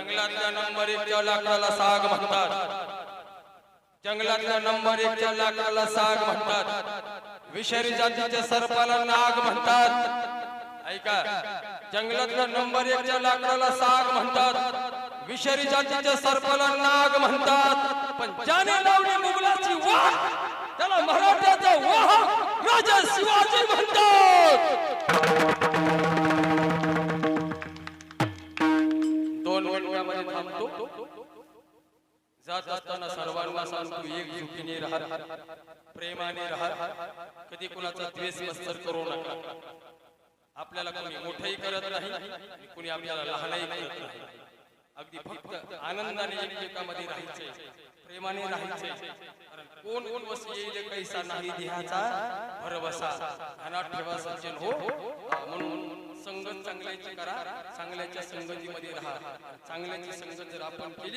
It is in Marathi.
जंगलातल्या नंबर एकच्या लाकडाला साग म्हणतात. जंगलातल्या नंबर एकच्या लाकडाला साग म्हणतात. विषारी जातीच्या सर्पाला नाग म्हणतात. ऐका जंगलातल्या नंबर एकच्या लाकडाला साग म्हणतात. विषारी जातीच्या सर्पाला नाग म्हणतात. पण ज्याने लावली मुघलाची वाह त्याला मराठ्याचा वाह राजा शिवाजी म्हणतात. दोन थांबतो. जात असताना सर्वांना सांगतो एक झुकीने राहा. प्रेमाने राहा. कधी कुणाचा द्वेष मस्तर करू नका. आपल्याला कोणी मोठही करत नाही कुणी आपल्याला लहानही करत नाही. अगदी फक्त आनंदाने एकमेकामध्ये राहायचे प्रेमाने राहायचे. कोण कोण वस येईल कैसा नाही देहाचा भरवसा. ध्यानात ठेवा सज्जन हो म्हणून चांगल्याची करा चांगल्याच्या संगतीमध्ये राहा. चांगल्याची संगत जर आपण केली